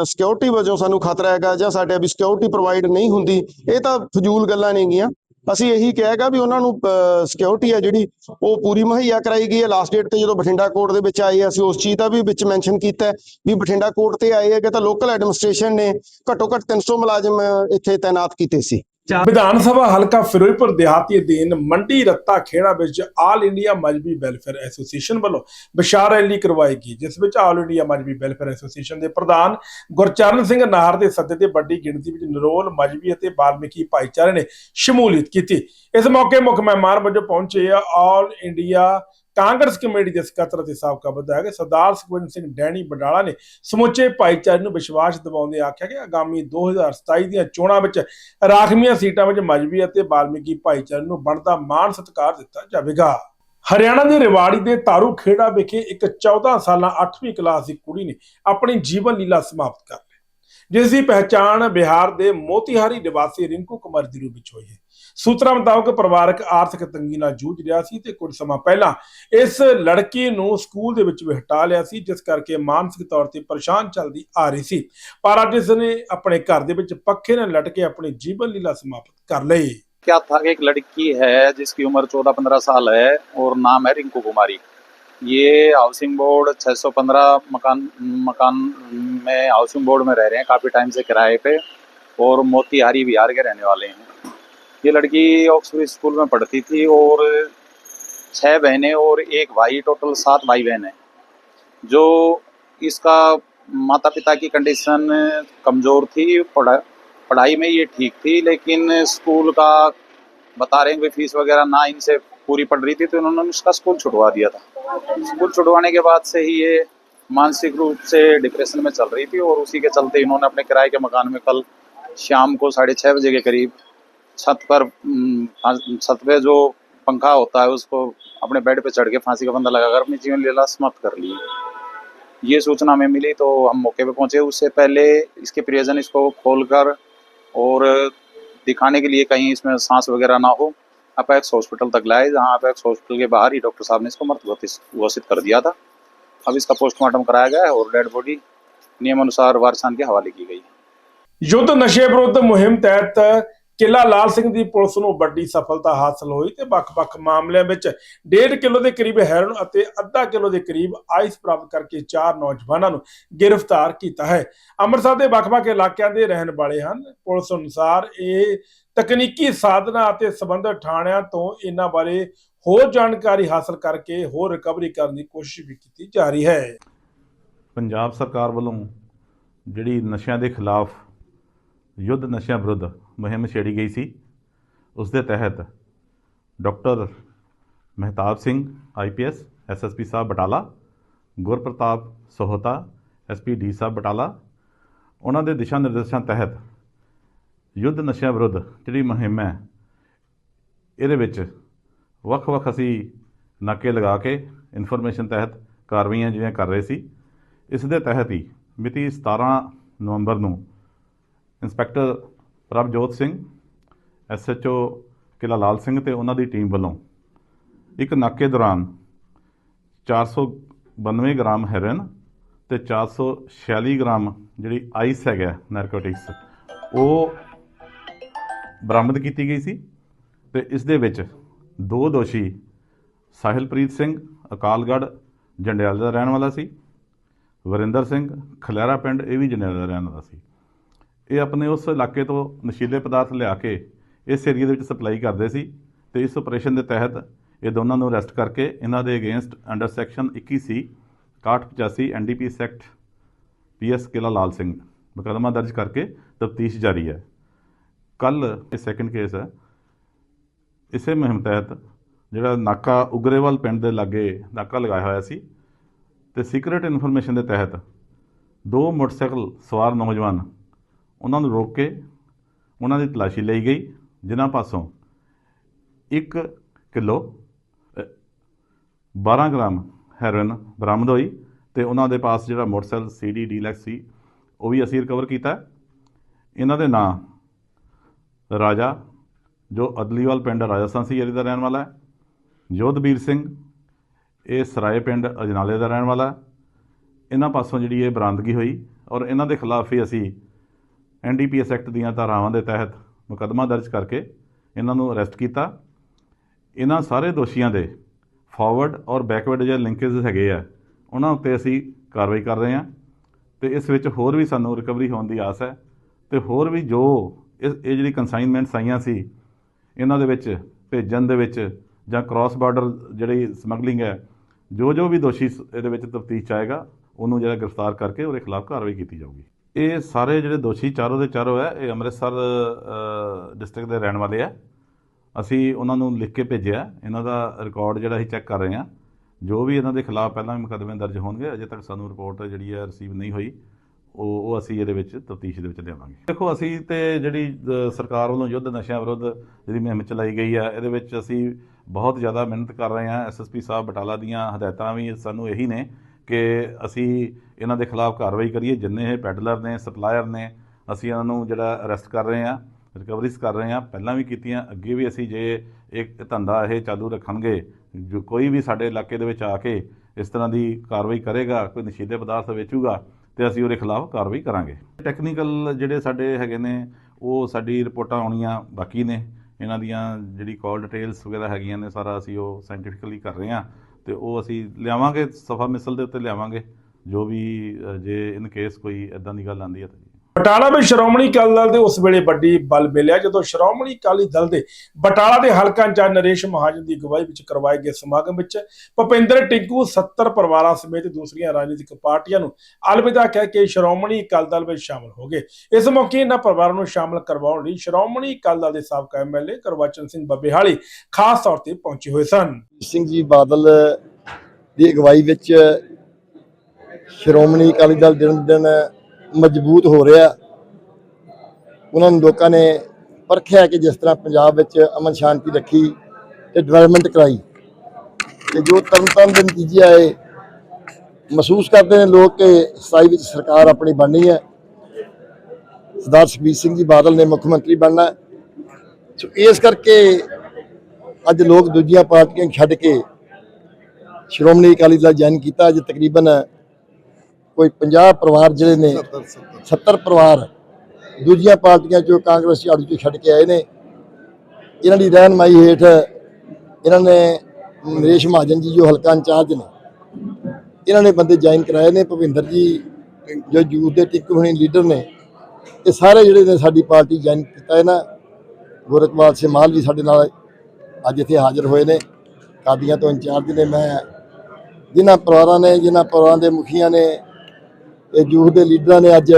[SPEAKER 3] ਸਿਕਿਉਰਿਟੀ ਵਜੋਂ ਸਾਨੂੰ ਖਤਰਾ ਹੈਗਾ ਜਾਂ ਸਾਡੇ ਵੀ ਸਿਕਿਉਰਿਟੀ ਪ੍ਰੋਵਾਈਡ ਨਹੀਂ ਹੁੰਦੀ ਇਹ ਤਾਂ ਫਜ਼ੂਲ ਗੱਲਾਂ ਨੇਗੀਆਂ। ਅਸੀਂ ਇਹੀ ਕਹਾਂਗਾ ਵੀ ਉਹਨਾਂ ਨੂੰ ਸਿਕਿਉਰਿਟੀ ਹੈ ਜਿਹੜੀ, ਉਹ ਪੂਰੀ ਮੁਹੱਈਆ ਕਰਾਈ ਗਈ ਹੈ। ਲਾਸਟ ਡੇਟ ਤੇ ਜਦੋਂ ਬਠਿੰਡਾ ਕੋਰਟ ਦੇ ਵਿੱਚ ਆਏ ਅਸੀਂ ਉਸ ਚੀਜ਼ ਦਾ ਵੀ ਵਿੱਚ ਮੈਂਸ਼ਨ ਕੀਤਾ ਵੀ ਬਠਿੰਡਾ ਕੋਰਟ ਤੇ ਆਏ ਹੈਗੇ ਤਾਂ ਲੋਕਲ ਐਡਮਿਨਿਸਟ੍ਰੇਸ਼ਨ ਨੇ ਘੱਟੋ ਘੱਟ 300 ਮੁਲਾਜ਼ਮ ਇੱਥੇ ਤਾਇਨਾਤ ਕੀਤੇ ਸੀ।
[SPEAKER 1] ਵਿਧਾਨ ਸਭਾ ਹਲਕਾ ਫਿਰੋਜ਼ਪੁਰ ਦਿਹਾਤੀ ਅਧੀਨ ਮੰਡੀ ਰੱਤਾ ਖੇੜਾ ਵਿੱਚ all India Mazhabi welfare association ਵੱਲੋਂ ਵਿਸ਼ਾਲ ਰੈਲੀ ਕਰਵਾਈ ਗਈ, ਜਿਸ ਵਿੱਚ all India Mazhabi welfare association ਦੇ ਪ੍ਰਧਾਨ ਗੁਰਚਰਨ ਸਿੰਘ ਨਾਹਰ ਦੇ ਸੱਦੇ ਤੇ ਵੱਡੀ ਗਿਣਤੀ ਵਿੱਚ ਨਰੋਲ ਮਜਬੀ ਅਤੇ ਬਾਲਮੀਕੀ ਭਾਈਚਾਰੇ ਨੇ ਸ਼ਮੂਲੀਅਤ ਕੀਤੀ। ਇਸ ਮੌਕੇ ਮੁੱਖ ਮਹਿਮਾਨ ਵਜੋਂ ਪਹੁੰਚੇ ਆਲ ਇੰਡੀਆ ਕਾਂਗਰਸ ਕਮੇਟੀ ਦੇ ਸਕੱਤਰ ਅਤੇ ਸਾਬਕਾ ਵਿਧਾਇਕ ਸਰਦਾਰ ਸੁਖਵਿੰਦਰ ਸਿੰਘ ਡੈਣੀ ਬਡਾਲਾ ਨੇ ਸਮੁੱਚੇ ਭਾਈਚਾਰੇ ਨੂੰ ਵਿਸ਼ਵਾਸ ਦਿਵਾਉਂਦੇ ਆਖਿਆ ਕਿ ਆਗਾਮੀ 2027 ਦੀਆਂ ਚੋਣਾਂ ਵਿੱਚ ਰਾਖਵੀਆਂ ਸੀਟਾਂ ਵਿੱਚ ਮਜਬੀ ਅਤੇ ਬਾਲਮੀਕੀ ਭਾਈਚਾਰੇ ਨੂੰ ਬਣਦਾ ਮਾਣ ਸਤਿਕਾਰ ਦਿੱਤਾ ਜਾਵੇਗਾ। ਹਰਿਆਣਾ ਦੇ ਰਿਵਾੜੀ ਦੇ ਤਾਰੂ ਖੇੜਾ ਵਿਖੇ ਇੱਕ 14 ਸਾਲਾਂ 8ਵੀਂ ਕਲਾਸ ਦੀ ਕੁੜੀ ਨੇ ਆਪਣੀ ਜੀਵਨ ਲੀਲਾ ਸਮਾਪਤ ਕਰ ਜਿਸ ਦੀ ਪਹਿਚਾਣ ਬਿਹਾਰ ਦੇ ਮੋਤੀਹਾਰੀ ਨਿਵਾਸੀ ਰਿੰਕੂ ਕੁਮਾਰ ਦੀ ਰੂਪ ਵਿੱਚ ਹੋਈ ਹੈ ਸੂਤਰਾਂ ਮੁਤਾਬਕ ਪਰਿਵਾਰਕ ਆਰਥਿਕ ਤੰਗੀ ਨਾਲ ਜੂਝ ਰਿਹਾ ਸੀ ਤੇ ਕੁਝ ਸਮਾਂ ਪਹਿਲਾਂ ਇਸ ਲੜਕੀ ਨੂੰ ਸਕੂਲ ਦੇ ਵਿੱਚ ਵੀ ਹਟਾ ਲਿਆ ਸੀ ਜਿਸ ਕਰਕੇ ਮਾਨਸਿਕ ਤੌਰ ਤੇ ਪਰੇਸ਼ਾਨ ਚੱਲਦੀ ਆ ਰਹੀ ਸੀ ਪਰ ਅੱਜ ਇਸ ਨੇ ਆਪਣੇ ਘਰ ਦੇ ਵਿੱਚ ਪੱਖੇ ਨਾਲ ਲਟ ਕੇ ਆਪਣੀ ਜੀਵਨ ਲੀਲਾ ਸਮਾਪਤ ਕਰ ਲਈ
[SPEAKER 6] क्या था कि एक लड़की है जिसकी उम्र 14-15 साल है और नाम है रिंकू कुमारी ये हाउसिंग बोर्ड 615 मकान मकान में हाउसिंग बोर्ड में रह रहे हैं, काफ़ी टाइम से किराए पे, और मोतीहारी बिहार के रहने वाले हैं। ये लड़की ऑक्सफोर्ड स्कूल में पढ़ती थी, और छः बहनें और एक भाई टोटल सात भाई बहन हैं, जो इसका माता पिता की कंडीशन कमज़ोर थी, पढ़ा, पढ़ाई में ये ठीक थी, लेकिन स्कूल का बता रहे हैं कि फ़ीस वगैरह ना इनसे पूरी पड़ रही थी तो इन्होंने इसका स्कूल छुड़वा दिया था। स्कूल छुड़वाने के बाद से ही ये मानसिक रूप से डिप्रेशन में चल रही थी और उसी के चलते इन्होंने अपने किराए के मकान में कल शाम को साढ़े छः बजे के करीब छत पर हम्म, छत पे जो पंखा होता है उसको अपने बेड पे चढ़ के फांसी का बंदा लगाकर अपनी जीवन लीला समाप्त कर ली। ये सूचना हमें मिली तो हम मौके पे पहुँचे। उससे पहले इसके प्रियजन इसको खोलकर और दिखाने के लिए कहीं इसमें सांस वगैरह ना हो। अपैक्स हॉस्पिटल तक लाए, जहाँ अपैक्स हॉस्पिटल के बाहर ही डॉक्टर साहब ने इसको मृत घोषित कर दिया था। अब इसका पोस्टमार्टम कराया गया है और डेड बॉडी नियमानुसार वारसान के हवाले की गई
[SPEAKER 1] युद्ध नशे विरुद्ध मुहिम तहत ਕਿਲਾ ਲਾਲ ਸਿੰਘ ਦੀ ਪੁਲਿਸ ਨੂੰ ਵੱਡੀ ਸਫਲਤਾ ਹਾਸਲ ਹੋਈ ਤੇ ਵੱਖ-ਵੱਖ ਮਾਮਲਿਆਂ ਵਿੱਚ 1.5 ਕਿਲੋ ਦੇ ਕਰੀਬ ਹੈਰੋਨ ਅਤੇ ਅੱਧਾ ਕਿਲੋ ਦੇ ਕਰੀਬ ਆਈਸ ਪ੍ਰਾਪਤ ਕਰਕੇ ਚਾਰ ਨੌਜਵਾਨਾਂ ਨੂੰ ਗ੍ਰਿਫਤਾਰ ਕੀਤਾ ਹੈ। ਅੰਮ੍ਰਿਤਸਰ ਦੇ ਵੱਖ-ਵੱਖ ਇਲਾਕਿਆਂ ਦੇ ਰਹਿਣ ਵਾਲੇ ਹਨ। ਪੁਲਿਸ ਅਨੁਸਾਰ ਇਹ ਤਕਨੀਕੀ ਸਾਧਨਾ ਅਤੇ ਸਬੰਧਤ ਥਾਣਿਆਂ ਤੋਂ ਇਹਨਾਂ ਬਾਰੇ ਹੋਰ ਜਾਣਕਾਰੀ ਹਾਸਲ ਕਰਕੇ ਹੋਰ ਰਿਕਵਰੀ ਕਰਨ ਦੀ ਕੋਸ਼ਿਸ਼ ਵੀ ਕੀਤੀ ਜਾ ਰਹੀ ਹੈ।
[SPEAKER 7] ਪੰਜਾਬ ਸਰਕਾਰ ਵੱਲੋਂ ਜਿਹੜੀ ਨਸ਼ਿਆਂ ਦੇ ਖਿਲਾਫ, ਯੁੱਧ ਨਸ਼ਿਆਂ ਵਿਰੁੱਧ ਮੁਹਿੰਮ ਛੇੜੀ ਗਈ ਸੀ। ਉਸ ਦੇ ਤਹਿਤ doctor Mehtab Singh IPS SSP ਸਾਹਿਬ ਬਟਾਲਾ, ਗੁਰਪ੍ਰਤਾਪ ਸੋਹਤਾ ਐਸਪੀ ਡੀ ਸਾਹਿਬ ਬਟਾਲਾ। ਉਹਨਾਂ ਦੇ ਦਿਸ਼ਾ ਨਿਰਦੇਸ਼ਾਂ ਤਹਿਤ ਯੁੱਧ ਨਸ਼ਿਆਂ ਵਿਰੁੱਧ ਜਿਹੜੀ ਮੁਹਿੰਮ ਹੈ, ਇਹਦੇ ਵਿੱਚ ਵੱਖ-ਵੱਖ ਅਸੀਂ ਨਾਕੇ ਲਗਾ ਕੇ ਇਨਫੋਰਮੇਸ਼ਨ ਤਹਿਤ ਕਾਰਵਾਈਆਂ ਜਿਹੜੀਆਂ ਕਰ ਰਹੇ ਸੀ। ਇਸ ਦੇ ਤਹਿਤ ਹੀ ਮਿਤੀ 17 ਨਵੰਬਰ ਨੂੰ ਇੰਸਪੈਕਟਰ ਪ੍ਰਭਜੋਤ ਸਿੰਘ ਐਸਐਚਓ ਕਿਲਾ ਲਾਲ ਸਿੰਘ ਤੇ ਉਹਨਾਂ ਦੀ ਟੀਮ ਵੱਲੋਂ ਇੱਕ ਨਾਕੇ ਦੌਰਾਨ 492 ਗ੍ਰਾਮ ਹੈਰੋਇਨ ਤੇ 446 ਗ੍ਰਾਮ ਜਿਹੜੀ ਆਈਸ ਹੈਗਾ ਨਾਰਕੋਟਿਕਸ ਉਹ ਬਰਾਮਦ ਕੀਤੀ ਗਈ ਸੀ ਤੇ ਇਸ ਦੇ ਵਿੱਚ ਦੋ ਦੋਸ਼ੀ ਸਾਹਿਲਪ੍ਰੀਤ ਸਿੰਘ ਅਕਾਲਗੜ੍ਹ, ਜੰਡਿਆਲੇ ਦਾ ਰਹਿਣ ਵਾਲਾ ਸੀ, ਵਰਿੰਦਰ ਸਿੰਘ ਖਲਿਆਰਾ ਪਿੰਡ, ਇਹ ਵੀ ਜੰਡਿਆਲੇ ਦਾ ਰਹਿਣ ਵਾਲਾ ਸੀ। ਇਹ ਆਪਣੇ ਉਸ ਇਲਾਕੇ ਤੋਂ ਨਸ਼ੀਲੇ ਪਦਾਰਥ ਲਿਆ ਕੇ ਇਸ ਏਰੀਆ ਦੇ ਵਿੱਚ ਸਪਲਾਈ ਕਰਦੇ ਸੀ ਤੇ ਇਸ ਆਪਰੇਸ਼ਨ ਦੇ ਤਹਿਤ ਇਹ ਦੋਨਾਂ ਨੂੰ ਅਰੈਸਟ ਕਰਕੇ ਇਹਨਾਂ ਦੇ against under section 21 C 6185 NDPS act PS Qila Lal Singh ਮੁਕੱਦਮਾ ਦਰਜ ਕਰਕੇ ਤਫਤੀਸ਼ ਜਾਰੀ ਹੈ। ਕੱਲ ਇਹ ਸੈਕੰਡ ਕੇਸ ਹੈ। ਇਸੇ ਮੁਹਿੰਮ ਤਹਿਤ ਜਿਹੜਾ ਨਾਕਾ ਉਗਰੇਵਾਲ ਪਿੰਡ ਦੇ ਲਾਗੇ ਨਾਕਾ ਲਗਾਇਆ ਹੋਇਆ ਸੀ ਤੇ ਸੀਕ੍ਰੀਟ ਇਨਫੋਰਮੇਸ਼ਨ ਦੇ ਤਹਿਤ ਦੋ ਮੋਟਰਸਾਈਕਲ ਸਵਾਰ ਨੌਜਵਾਨ ਉਹਨਾਂ ਨੂੰ ਰੋਕ ਕੇ ਉਹਨਾਂ ਦੀ ਤਲਾਸ਼ੀ ਲਈ ਗਈ। ਜਿਨ੍ਹਾਂ ਪਾਸੋਂ 1 ਕਿਲੋ 12 ਗ੍ਰਾਮ ਹੈਰੋਇਨ ਬਰਾਮਦ ਹੋਈ ਤੇ ਉਹਨਾਂ ਦੇ ਪਾਸ ਜਿਹੜਾ ਮੋਟਰਸਾਈਕਲ ਸੀਡੀ ਡੀਲੈਕਸ ਸੀ, ਉਹ ਵੀ ਅਸੀਂ ਰਿਕਵਰ ਕੀਤਾ। ਇਹਨਾਂ ਦੇ ਨਾਂ ਰਾਜਾ, ਜੋ ਅਦਲੀਵਾਲ ਪਿੰਡ ਰਾਜਸਥਾਨ ਸੀ ਏਰੀ ਦਾ ਰਹਿਣ ਵਾਲਾ ਹੈ। ਜੋਧਬੀਰ ਸਿੰਘ, ਇਹ ਸਰਾਏ ਪਿੰਡ ਅਜਨਾਲੇ ਦਾ ਰਹਿਣ ਵਾਲਾ ਇਹਨਾਂ ਪਾਸੋਂ ਜਿਹੜੀ ਇਹ ਬਰਾਮਦਗੀ ਹੋਈ ਔਰ ਇਹਨਾਂ ਦੇ ਖਿਲਾਫ ਹੀ ਅਸੀਂ ਐਨਡੀਪੀਐਸ ਐਕਟ ਦੀਆਂ ਧਾਰਾਵਾਂ ਦੇ ਤਹਿਤ ਮੁਕੱਦਮਾ ਦਰਜ ਕਰਕੇ ਇਹਨਾਂ ਨੂੰ ਅਰੈਸਟ ਕੀਤਾ। ਇਹਨਾਂ ਸਾਰੇ ਦੋਸ਼ੀਆਂ ਦੇ ਫਾਰਵਰਡ ਔਰ ਬੈਕਵਰਡ ਜਿਹੜੇ ਲਿੰਕੇਜ ਹੈਗੇ ਆ, ਉਹਨਾਂ ਉੱਤੇ ਅਸੀਂ ਕਾਰਵਾਈ ਕਰ ਰਹੇ ਹਾਂ ਤੇ ਇਸ ਵਿੱਚ ਹੋਰ ਵੀ ਸਾਨੂੰ ਰਿਕਵਰੀ ਹੋਣ ਦੀ ਆਸ ਹੈ ਤੇ ਹੋਰ ਵੀ ਜੋ ਇਸ, ਇਹ ਜਿਹੜੀ ਕਨਸਾਈਨਮੈਂਟਸ ਆਈਆਂ ਸੀ, ਇਹਨਾਂ ਦੇ ਵਿੱਚ ਭੇਜਣ ਦੇ ਵਿੱਚ ਜਾਂ ਕ੍ਰਾਸ ਬਾਰਡਰ ਜਿਹੜੀ ਸਮਗਲਿੰਗ ਹੈ, ਜੋ ਜੋ ਵੀ ਦੋਸ਼ੀ ਸ- ਇਹਦੇ ਵਿੱਚ ਤਫਤੀਸ਼ ਚ ਆਏਗਾ, ਉਹਨੂੰ ਜਿਹੜਾ ਗ੍ਰਿਫਤਾਰ ਕਰਕੇ ਉਹਦੇ ਖਿਲਾਫ ਕਾਰਵਾਈ ਕੀਤੀ ਜਾਊਗੀ। ਇਹ ਸਾਰੇ ਜਿਹੜੇ ਦੋਸ਼ੀ ਚਾਰੋਂ ਦੇ ਚਾਰੋਂ ਹੈ, ਇਹ ਅੰਮ੍ਰਿਤਸਰ ਡਿਸਟ੍ਰਿਕਟ ਦੇ ਰਹਿਣ ਵਾਲੇ ਆ। ਅਸੀਂ ਉਹਨਾਂ ਨੂੰ ਲਿਖ ਕੇ ਭੇਜਿਆ। ਇਹਨਾਂ ਦਾ ਰਿਕਾਰਡ ਜਿਹੜਾ ਅਸੀਂ ਚੈੱਕ ਕਰ ਰਹੇ ਹਾਂ। ਜੋ ਵੀ ਇਹਨਾਂ ਦੇ ਖਿਲਾਫ ਪਹਿਲਾਂ ਵੀ ਮੁਕੱਦਮੇ ਦਰਜ ਹੋਣਗੇ, ਅਜੇ ਤੱਕ ਸਾਨੂੰ ਰਿਪੋਰਟ ਜਿਹੜੀ ਹੈ ਰਿਸੀਵ ਨਹੀਂ ਹੋਈ। ਉਹ ਉਹ ਅਸੀਂ ਇਹਦੇ ਵਿੱਚ ਤਫਤੀਸ਼ ਦੇ ਵਿੱਚ ਲਿਆਵਾਂਗੇ। ਦੇਖੋ, ਅਸੀਂ ਤੇ ਜਿਹੜੀ ਸਰਕਾਰ ਵੱਲੋਂ ਯੁੱਧ ਨਸ਼ਿਆਂ ਵਿਰੁੱਧ ਜਿਹੜੀ ਮੁਹਿੰਮ ਚਲਾਈ ਗਈ ਆ, ਇਹਦੇ ਵਿੱਚ ਅਸੀਂ ਬਹੁਤ ਜ਼ਿਆਦਾ ਮਿਹਨਤ ਕਰ ਰਹੇ ਹਾਂ। ਐਸਐਸਪੀ ਸਾਹਿਬ ਬਟਾਲਾ ਦੀਆਂ ਹਦਾਇਤਾਂ ਵੀ ਸਾਨੂੰ ਇਹੀ ਨੇ ਕਿ ਅਸੀਂ ਇਹਨਾਂ ਦੇ ਖਿਲਾਫ ਕਾਰਵਾਈ ਕਰੀਏ। ਜਿੰਨੇ ਇਹ ਪੈਡਲਰ ਨੇ, ਸਪਲਾਇਰ ਨੇ, ਅਸੀਂ ਇਹਨਾਂ ਨੂੰ ਜਿਹੜਾ ਅਰੈਸਟ ਕਰ ਰਹੇ ਹਾਂ, ਰਿਕਵਰੀਜ਼ ਕਰ ਰਹੇ ਹਾਂ। ਪਹਿਲਾਂ ਵੀ ਕੀਤੀਆਂ, ਅੱਗੇ ਵੀ ਅਸੀਂ ਜੇ ਇੱਕ ਧੰਦਾ ਇਹ ਚਾਲੂ ਰੱਖਣਗੇ, ਜੋ ਕੋਈ ਵੀ ਸਾਡੇ ਇਲਾਕੇ ਦੇ ਵਿੱਚ ਆ ਕੇ ਇਸ ਤਰ੍ਹਾਂ ਦੀ ਕਾਰਵਾਈ ਕਰੇਗਾ, ਕੋਈ ਨਸ਼ੀਲੇ ਪਦਾਰਥ ਵੇਚੂਗਾ, ਤੇ ਅਸੀਂ ਉਹਦੇ ਖਿਲਾਫ ਕਾਰਵਾਈ ਕਰਾਂਗੇ। ਟੈਕਨੀਕਲ ਜਿਹੜੇ ਸਾਡੇ ਹੈਗੇ ਨੇ, ਉਹ ਸਾਡੀ ਰਿਪੋਰਟਾਂ ਆਉਣੀਆਂ ਬਾਕੀ ਨੇ। ਇਹਨਾਂ ਦੀਆਂ ਜਿਹੜੀ ਕਾਲ ਡਿਟੇਲਸ ਵਗੈਰਾ ਹੈਗੀਆਂ ਨੇ, ਸਾਰਾ ਅਸੀਂ ਉਹ ਸਾਇੰਟੀਫਿਕਲੀ ਕਰ ਰਹੇ ਹਾਂ। ਤੇ ਉਹ ਅਸੀਂ ਲਿਆਵਾਂਗੇ, ਸਫਾ ਮਿਸਲ ਦੇ ਉੱਤੇ ਲਿਆਵਾਂਗੇ, ਜੋ ਵੀ ਜੇ ਇਨ ਕੇਸ ਕੋਈ ਇਦਾਂ ਦੀ ਗੱਲ ਆਂਦੀ ਹੈ ਤਾਂ ਜੀ।
[SPEAKER 1] ਬਟਾਲਾ ਵਿੱਚ ਸ਼੍ਰੋਮਣੀ ਅਕਾਲੀ ਦਲ ਦੇ ਉਸ ਵੇਲੇ ਵੱਡੀ ਬਲ ਮਿਲਿਆ, ਜਦੋਂ ਸ਼੍ਰੋਮਣੀ ਅਕਾਲੀ ਦਲ ਦੇ ਬਟਾਲਾ ਦੇ ਹਲਕਾ ਇੰਚਾਰਜ ਨਰੇਸ਼ ਮਹਾਜਨ ਦੀ ਅਗਵਾਈ ਵਿੱਚ ਕਰਵਾਏ ਗਏ ਸਮਾਗਮ ਵਿੱਚ ਭੁਪਿੰਦਰ ਟਿੰਕੂ 70 ਪਰਿਵਾਰਾਂ ਸਮੇਤ ਦੂਸਰੀਆਂ ਰਾਜਨੀਤਿਕ ਪਾਰਟੀਆਂ ਨੂੰ ਅਲਵਿਦਾ ਕਹਿ ਕੇ ਸ਼੍ਰੋਮਣੀ ਅਕਾਲੀ ਦਲ ਵਿੱਚ ਸ਼ਾਮਲ ਹੋ ਗਏ। ਇਸ ਮੌਕੇ ਇਹਨਾਂ ਪਰਿਵਾਰਾਂ ਨੂੰ ਸ਼ਾਮਲ ਕਰਵਾਉਣ ਲਈ ਸ਼੍ਰੋਮਣੀ ਅਕਾਲੀ ਦਲ ਦੇ ਸਾਬਕਾ ਐਮਐਲਏ ਕਰਵਾਚਨ ਸਿੰਘ ਬੱਬੇਹਾਲੀ ਖਾਸ ਤੌਰ ਤੇ ਪਹੁੰਚੇ ਹੋਏ ਸਨ।
[SPEAKER 8] ਸਿੰਘ ਜੀ, ਬਾਦਲ ਦੀ ਅਗਵਾਈ ਵਿੱਚ ਸ਼੍ਰੋਮਣੀ ਅਕਾਲੀ ਦਲ ਦਿਨ ਦਿਨ ਮਜ਼ਬੂਤ ਹੋ ਰਿਹਾ। ਉਹਨਾਂ ਨੂੰ ਲੋਕਾਂ ਨੇ ਪਰਖਿਆ ਕਿ ਜਿਸ ਤਰ੍ਹਾਂ ਪੰਜਾਬ ਵਿੱਚ ਅਮਨ ਸ਼ਾਂਤੀ ਰੱਖੀ ਤੇ ਡਿਵੈਲਪਮੈਂਟ ਕਰਾਈ। ਤੇ ਜੋ ਤਰਨਤਾਰਨ ਦੇ ਨਤੀਜੇ ਆਏ, ਮਹਿਸੂਸ ਕਰਦੇ ਨੇ ਲੋਕ ਕਿ 27 ਵਿੱਚ ਸਰਕਾਰ ਆਪਣੀ ਬਣਨੀ ਹੈ। ਸਰਦਾਰ ਸੁਖਬੀਰ ਸਿੰਘ ਜੀ ਬਾਦਲ ਨੇ ਮੁੱਖ ਮੰਤਰੀ ਬਣਨਾ ਸੋ ਇਸ ਕਰਕੇ ਅੱਜ ਲੋਕ ਦੂਜੀਆਂ ਪਾਰਟੀਆਂ ਛੱਡ ਕੇ ਸ਼੍ਰੋਮਣੀ ਅਕਾਲੀ ਦਲ ਜੁਆਇਨ ਕੀਤਾ। ਅੱਜ ਤਕਰੀਬਨ ਕੋਈ 50 ਪਰਿਵਾਰ ਜਿਹੜੇ ਨੇ 70 ਪਰਿਵਾਰ ਦੂਜੀਆਂ ਪਾਰਟੀਆਂ ਚੋਂ ਕਾਂਗਰਸ ਝਾੜੂ ਚੋਂ ਛੱਡ ਕੇ ਆਏ ਨੇ। ਇਹਨਾਂ ਦੀ ਰਹਿਨਮਾਈ ਹੇਠ ਇਹਨਾਂ ਨੇ ਨਰੇਸ਼ ਮਹਾਜਨ ਜੀ ਜੋ ਹਲਕਾ ਇੰਚਾਰਜ ਨੇ ਇਹਨਾਂ ਨੇ ਬੰਦੇ ਜੁਆਇਨ ਕਰਾਏ ਨੇ ਭਵਿੰਦਰ ਜੀ ਜੋ ਯੂਥ ਦੇ ਟਿੱਕ ਹੋਣੀ ਲੀਡਰ ਨੇ ਇਹ ਸਾਰੇ ਜਿਹੜੇ ਨੇ ਸਾਡੀ ਪਾਰਟੀ ਜੁਆਇਨ ਕੀਤਾ ਹੈ ਨਾ ਗੋਰਖਵਾਲ ਮਾਲ ਵੀ ਸਾਡੇ ਨਾਲ ਅੱਜ ਇੱਥੇ ਹਾਜ਼ਰ ਹੋਏ ਨੇ ਕਾਦੀਆਂ ਤੋਂ ਇੰਚਾਰਜ ਨੇ ਮੈਂ ਜਿਨ੍ਹਾਂ ਪਰਿਵਾਰਾਂ ਨੇ ਜਿਨ੍ਹਾਂ ਪਰਿਵਾਰਾਂ ਦੇ ਮੁਖੀਆਂ ਨੇ ਇਹ ਯੂਥ ਦੇ ਲੀਡਰਾਂ ਨੇ ਅੱਜ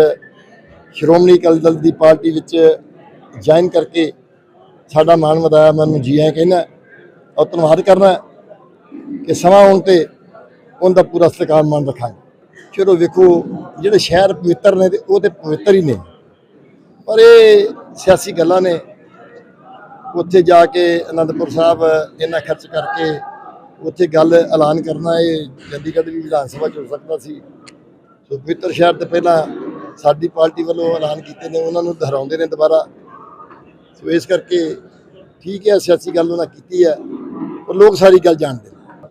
[SPEAKER 8] ਸ਼੍ਰੋਮਣੀ ਅਕਾਲੀ ਦਲ ਦੀ ਪਾਰਟੀ ਵਿੱਚ ਜੁਆਇਨ ਕਰਕੇ ਸਾਡਾ ਮਾਣ ਵਧਾਇਆ ਮੈਨੂੰ ਜੀ ਆਇਆਂ ਕਹਿਣਾ ਔਰ ਧੰਨਵਾਦ ਕਰਨਾ ਕਿ ਸਮਾਂ ਆਉਣ ਤੇ ਉਹਦਾ ਪੂਰਾ ਸਤਿਕਾਰ ਮਾਨ ਰੱਖਾਂਗੇ ਚਲੋ ਵੇਖੋ, ਜਿਹੜੇ ਸ਼ਹਿਰ ਪਵਿੱਤਰ ਨੇ ਤੇ ਉਹ ਤੇ ਪਵਿੱਤਰ ਹੀ ਨੇ। ਪਰ ਇਹ ਸਿਆਸੀ ਗੱਲਾਂ ਨੇ। ਉੱਥੇ ਜਾ ਕੇ ਅਨੰਦਪੁਰ ਸਾਹਿਬ ਇੰਨਾ ਖਰਚ ਕਰਕੇ ਉੱਥੇ ਗੱਲ ਐਲਾਨ ਕਰਨਾ, ਇਹ ਚੰਡੀਗੜ੍ਹ ਵੀ ਵਿਧਾਨ ਸਭਾ ਚ ਹੋ ਸਕਦਾ ਸੀ। ਸੋ ਪਵਿੱਤਰ ਸ਼ਹਿਰ ਤੇ ਪਹਿਲਾਂ ਸਾਡੀ ਪਾਰਟੀ ਵੱਲੋਂ ਐਲਾਨ ਕੀਤੇ ਨੇ, ਉਹਨਾਂ ਨੂੰ ਦੁਹਰਾਉਂਦੇ ਨੇ ਦੁਬਾਰਾ। ਸੋ ਇਸ ਕਰਕੇ ਠੀਕ ਹੈ, ਸਿਆਸੀ ਗੱਲ ਉਹਨਾਂ ਕੀਤੀ ਹੈ, ਪਰ ਲੋਕ ਸਾਰੀ ਗੱਲ ਜਾਣਦੇ ਨੇ।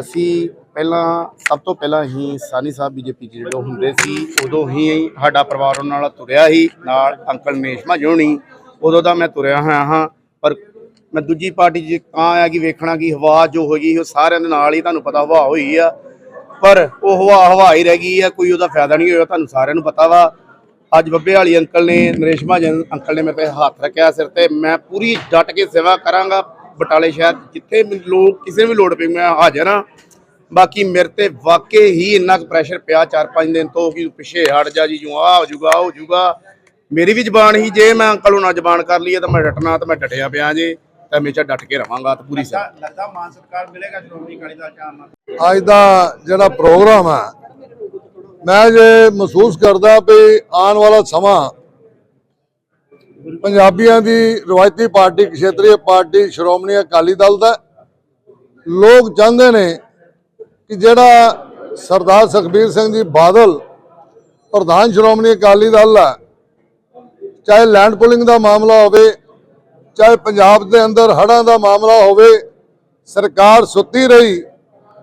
[SPEAKER 9] ਅਸੀਂ ਪਹਿਲਾਂ, ਸਭ ਤੋਂ ਪਹਿਲਾਂ ਹੀ ਸਾਨੀ ਸਾਹਿਬ ਬੀਜੇਪੀ ਚ ਜਦੋਂ ਹੁੰਦੇ ਸੀ, ਉਦੋਂ ਹੀ ਸਾਡਾ ਪਰਿਵਾਰ ਉਹਨਾਂ ਨਾਲ ਤੁਰਿਆ ਹੀ ਨਾਲ ਅੰਕਲ ਮੇਸ਼ਮਾ ਜੋਣੀ ਉਦੋਂ ਦਾ ਮੈਂ ਤੁਰਿਆ ਹੋਇਆ ਹਾਂ, ਪਰ ਮੈਂ ਦੂਜੀ ਪਾਰਟੀ 'ਚ ਕਾਂ ਆ ਕਿ ਵੇਖਣਾ ਕਿ ਹਵਾ ਜੋ ਹੋਈ ਉਹ ਸਾਰਿਆਂ ਦੇ ਨਾਲ ਹੀ ਤੁਹਾਨੂੰ ਪਤਾ ਹਵਾ ਹੋਈ ਆ। ਪਰ ਉਹ ਹਵਾ ਹਵਾ ਹੀ ਰਹਿ ਗਈ ਆ, ਕੋਈ ਉਹਦਾ ਫਾਇਦਾ ਨਹੀਂ ਹੋਇਆ, ਤੁਹਾਨੂੰ ਸਾਰਿਆਂ ਨੂੰ ਪਤਾ ਵਾ। ਅੱਜ ਬੱਬੇ ਵਾਲੀ ਅੰਕਲ ਨੇ, ਨਰੇਸ਼ ਮਹਾਜਨ ਅੰਕਲ ਨੇ ਮੇਰੇ ਤੇ ਹੱਥ ਰੱਖਿਆ ਸਿਰ ਤੇ। ਮੈਂ ਪੂਰੀ ਡਟ ਕੇ ਸੇਵਾ ਕਰਾਂਗਾ ਬਟਾਲੇ ਸ਼ਹਿਰ, ਜਿੱਥੇ ਲੋਕ, ਕਿਸੇ ਵੀ ਲੋੜ ਪਈ ਮੈਂ ਹਾਜ਼ਰ ਹਾਂ। ਬਾਕੀ ਮੇਰੇ ਤੇ ਵਾਕਈ ਹੀ ਇੰਨਾ ਕੁ ਪ੍ਰੈਸ਼ਰ ਪਿਆ 4-5 ਦਿਨ ਤੋਂ ਕਿ ਪਿੱਛੇ ਹਟ ਜਾ ਜੀ ਜੋ ਆ ਹੋ ਜੂਗਾ ਆਹ ਹੋ ਜੂਗਾ ਮੇਰੀ ਵੀ ਜ਼ਬਾਨ ਹੀ ਜੇ ਮੈਂ ਅੰਕਲ ਨੂੰ ਨਾ ਜ਼ਬਾਨ ਕਰ ਲਈਏ ਤਾਂ ਮੈਂ ਡਟਣਾ ਤਾਂ ਮੈਂ ਡਟਿਆ ਪਿਆ ਜੇ। ਤਾਂ ਹਮੇਸ਼ਾ ਡਟ ਕੇ ਰਵਾਂਗਾ ਤੇ ਪੂਰੀ ਸੇਵਾ
[SPEAKER 5] ਲੱਗਦਾ ਮਾਨ ਸਤਿਕਾਰ ਮਿਲੇਗਾ ਸ਼੍ਰੋਮਣੀ ਅਕਾਲੀ ਦਲ ਚ ਆਮ ਆਦਮੀ
[SPEAKER 8] ਅੱਜ ਦਾ ਜਿਹੜਾ ਪ੍ਰੋਗਰਾਮ ਹੈ ਮੈਂ ਜੇ ਮਹਿਸੂਸ ਕਰਦਾ ਵੀ ਆਉਣ ਵਾਲਾ ਸਮਾਂ
[SPEAKER 5] ਪੰਜਾਬੀਆਂ ਦੀ ਰਵਾਇਤੀ ਪਾਰਟੀ ਖੇਤਰੀ ਪਾਰਟੀ ਸ਼੍ਰੋਮਣੀ ਅਕਾਲੀ ਦਲ ਦਾ ਲੋਕ ਚਾਹੁੰਦੇ ਨੇ ਕਿ ਜਿਹੜਾ ਸਰਦਾਰ ਸੁਖਬੀਰ ਸਿੰਘ ਜੀ ਬਾਦਲ ਪ੍ਰਧਾਨ ਸ਼੍ਰੋਮਣੀ ਅਕਾਲੀ ਦਲ ਆ ਚਾਹੇ ਲੈਂਡ ਪੁਲਿੰਗ ਦਾ ਮਾਮਲਾ ਹੋਵੇ ਚਾਹੇ ਪੰਜਾਬ ਦੇ ਅੰਦਰ ਹੜ੍ਹਾਂ ਦਾ ਮਾਮਲਾ ਹੋਵੇ, ਸਰਕਾਰ ਸੁੱਤੀ ਰਹੀ,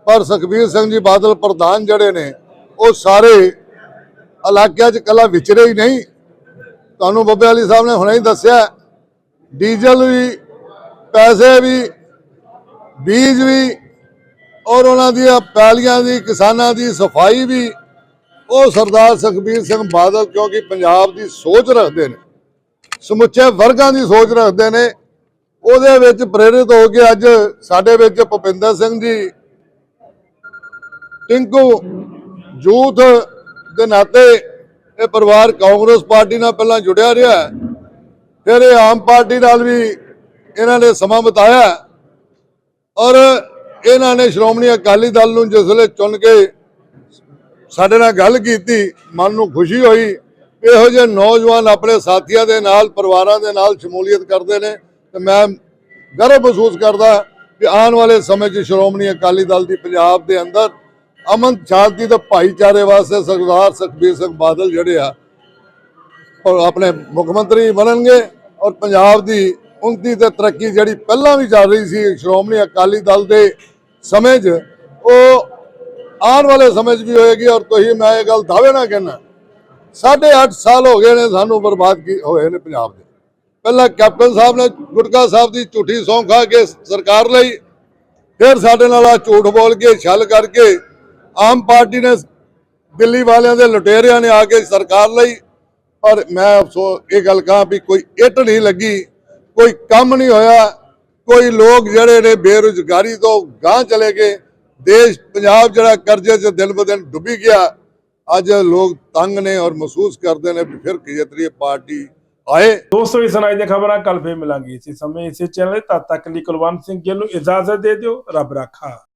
[SPEAKER 5] ਪਰ ਸੁਖਬੀਰ ਸਿੰਘ ਜੀ ਬਾਦਲ ਪ੍ਰਧਾਨ ਜਿਹੜੇ ਨੇ, ਉਹ ਸਾਰੇ ਇਲਾਕਿਆਂ 'ਚ ਕੱਲਾ ਵਿਚਰੇ ਹੀ ਨਹੀਂ। ਤੁਹਾਨੂੰ ਬੱਬੇ ਵਾਲੀ ਸਾਹਿਬ ਨੇ ਹੁਣੇ ਹੀ ਦੱਸਿਆ, ਡੀਜ਼ਲ ਵੀ, ਪੈਸੇ ਵੀ, ਬੀਜ ਵੀ, ਔਰ ਉਹਨਾਂ ਦੀਆਂ ਪੈਲੀਆਂ ਦੀ, ਕਿਸਾਨਾਂ ਦੀ ਸਫ਼ਾਈ ਵੀ, ਉਹ ਸਰਦਾਰ ਸੁਖਬੀਰ ਸਿੰਘ ਬਾਦਲ ਕਿਉਂਕਿ ਪੰਜਾਬ ਦੀ ਸੋਚ ਰੱਖਦੇ ਨੇ। ਸਮੁੱਚੇ ਵਰਗਾਂ ਦੀ ਸੋਚ ਰੱਖਦੇ ਨੇ। ਉਹਦੇ ਵਿੱਚ ਪ੍ਰੇਰਿਤ ਹੋ ਕੇ ਅੱਜ ਸਾਡੇ ਵਿੱਚ ਭੁਪਿੰਦਰ ਸਿੰਘ ਜੀ, ਟਿੰਕੂ ਯੂਥ ਦੇ ਨਾਤੇ ਇਹ ਪਰਿਵਾਰ ਕਾਂਗਰਸ ਪਾਰਟੀ ਨਾਲ ਪਹਿਲਾਂ ਜੁੜਿਆ ਰਿਹਾ ਫਿਰ ਇਹ ਆਮ ਪਾਰਟੀ ਨਾਲ ਵੀ ਇਹਨਾਂ ਨੇ ਸਮਾਂ ਬਿਤਾਇਆ ਔਰ ਇਹਨਾਂ ਨੇ ਸ਼੍ਰੋਮਣੀ ਅਕਾਲੀ ਦਲ ਨੂੰ ਜਿਸ ਵੇਲੇ ਚੁਣ ਕੇ ਸਾਡੇ ਨਾਲ ਗੱਲ ਕੀਤੀ, ਮਨ ਨੂੰ ਖੁਸ਼ੀ ਹੋਈ। ਇਹੋ ਜਿਹੇ ਨੌਜਵਾਨ ਆਪਣੇ ਸਾਥੀਆਂ ਦੇ ਨਾਲ, ਪਰਿਵਾਰਾਂ ਦੇ ਨਾਲ ਸ਼ਮੂਲੀਅਤ ਕਰਦੇ ਨੇ ਤੇ ਮੈਂ ਗਰਵ ਮਹਿਸੂਸ ਕਰਦਾ ਕਿ ਆਉਣ ਵਾਲੇ ਸਮੇਂ 'ਚ ਸ਼੍ਰੋਮਣੀ ਅਕਾਲੀ ਦਲ ਦੀ ਪੰਜਾਬ ਦੇ ਅੰਦਰ ਅਮਨ ਸ਼ਾਂਤੀ ਤੇ ਭਾਈਚਾਰੇ ਵਾਸਤੇ ਸਰਦਾਰ ਸੁਖਬੀਰ ਸਿੰਘ ਬਾਦਲ ਜਿਹੜੇ ਆ, ਉਹ ਆਪਣੇ ਮੁੱਖ ਮੰਤਰੀ ਬਣਨਗੇ ਔਰ ਪੰਜਾਬ ਦੀ ਉਨਤੀ ਤੇ ਤਰੱਕੀ ਜਿਹੜੀ ਪਹਿਲਾਂ ਵੀ ਚੱਲ ਰਹੀ ਸੀ ਸ਼੍ਰੋਮਣੀ ਅਕਾਲੀ ਦਲ ਦੇ ਸਮੇਂ 'ਚ, ਉਹ ਆਉਣ ਵਾਲੇ ਸਮੇਂ 'ਚ ਵੀ ਹੋਏਗੀ ਔਰ ਤੁਸੀਂ, ਮੈਂ ਇਹ ਗੱਲ ਦਾਅਵੇ ਨਾਲ ਕਹਿਣਾ ਸਾਢੇ ਅੱਠ ਸਾਲ ਹੋ ਗਏ ਨੇ ਸਾਨੂੰ ਬਰਬਾਦ ਕੀ ਹੋਏ ਨੇ ਪੰਜਾਬ ਦੇ। ਪਹਿਲਾਂ ਕੈਪਟਨ ਸਾਹਿਬ ਨੇ ਗੁਟਕਾ ਸਾਹਿਬ ਦੀ ਝੂਠੀ ਸੌਂ ਖਾ ਕੇ ਸਰਕਾਰ ਲਈ, ਫਿਰ ਸਾਡੇ ਨਾਲ ਆ ਝੂਠ ਬੋਲ ਕੇ, ਛਲ ਕਰਕੇ ਆਮ ਪਾਰਟੀ ਨੇ ਦਿੱਲੀ ਵਾਲਿਆਂ ਦੇ ਲੁਟੇਰਿਆਂ ਨੇ ਆ ਕੇ ਸਰਕਾਰ ਲਈ। ਪਰ ਮੈਂ ਅਫਸੋਸ ਇਹ ਗੱਲ ਕਹਾਂ ਵੀ ਕੋਈ ਇੱਟ ਨਹੀਂ ਲੱਗੀ, ਕੋਈ ਕੰਮ ਨਹੀਂ ਹੋਇਆ, ਕੋਈ ਲੋਕ ਜਿਹੜੇ ਨੇ ਬੇਰੁਜ਼ਗਾਰੀ ਤੋਂ ਗਾਂਹ ਚਲੇ ਗਏ। ਦੇਸ਼, ਪੰਜਾਬ ਜਿਹੜਾ ਕਰਜ਼ੇ 'ਚ ਦਿਨ ਬ ਦਿਨ ਡੁੱਬੀ ਗਿਆ। ਅੱਜ ਲੋਕ ਤੰਗ ਨੇ ਔਰ ਮਹਿਸੂਸ ਕਰਦੇ ਨੇ ਵੀ ਫਿਰ ਖੇਤਰੀ ਪਾਰਟੀ ਆਏ।
[SPEAKER 1] ਦੋਸਤੋ, ਇਸ ਸੁਣਾਈ ਦੀਆਂ ਖਬਰਾਂ ਕੱਲ ਫੇਰ ਮਿਲਾਂਗੇ। ਇਸੇ ਸਮੇਂ ਇਸੇ ਚੈਨਲ ਤਦ ਤੱਕ ਲਈ ਕੁਲਵੰਤ ਸਿੰਘ ਗਿੱਲ ਨੂੰ ਇਜਾਜ਼ਤ ਦੇ ਦਿਓ। ਰੱਬ ਰਾਖਾ।